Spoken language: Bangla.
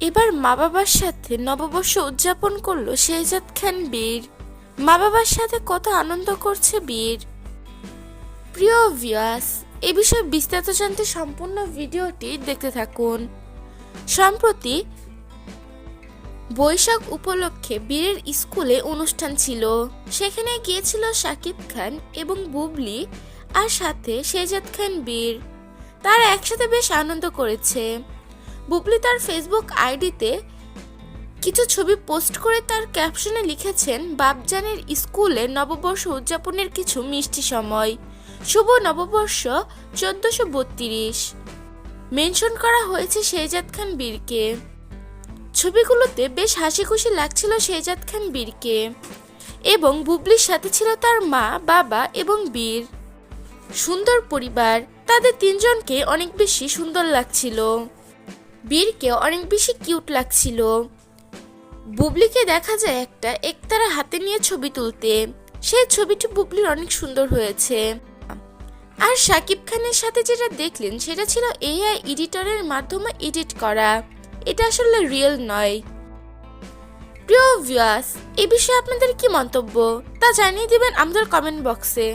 এবার মা বাবার সাথে নববর্ষ উদযাপন করল শেহজাদ খান বীর। মা বাবার সাথে কত আনন্দ করছে বীর। প্রিয় ভিউয়ার্স এ বিষয়ে বিস্তারিত জানতে সম্পূর্ণ ভিডিওটি দেখতে থাকুন। সম্প্রতি বৈশাখ উপলক্ষে বীরের স্কুলে অনুষ্ঠান ছিল। সেখানে গিয়েছিল শাকিব খান এবং বুবলি আর সাথে শেজাদ খান বীর। তারা একসাথে বেশ আনন্দ করেছে। বুবলি তার ফেসবুক আইডিতে কিছু ছবি পোস্ট করে তার ক্যাপশনে লিখেছেন, বাপজানের স্কুলে নববর্ষ উদযাপনের কিছু মিষ্টি সময়। শুভ নববর্ষ চোদ্দশো বত্রিশ। মেনশন করা হয়েছে শেহজাদ খান বীরকে। ছবিগুলোতে বেশ হাসি খুশি লাগছিল শেহজাদ খান বীরকে। এবং বুবলির সাথে ছিল তার মা, বাবা এবং বীর। সুন্দর পরিবার। তাদের তিনজনকে অনেক বেশি সুন্দর লাগছিল। বীরকে অনেক বেশি কিউট লাগছিল। বুবলিকে দেখা যায় একটা একতারা হাতে নিয়ে ছবি তুলতে। সেই ছবিটি বুবলির অনেক সুন্দর হয়েছে। আর শাকিব খানের সাথে যেটা দেখলেন, সেটা ছিল এআই এডিটরের মাধ্যমে এডিট করা। এটা আসলে রিয়েল নয়। প্রিয় ভিউয়ার্স এই বিষয়ে আপনাদের কি মন্তব্য? তা জানিয়ে দিবেন আমাদের কমেন্ট বক্সে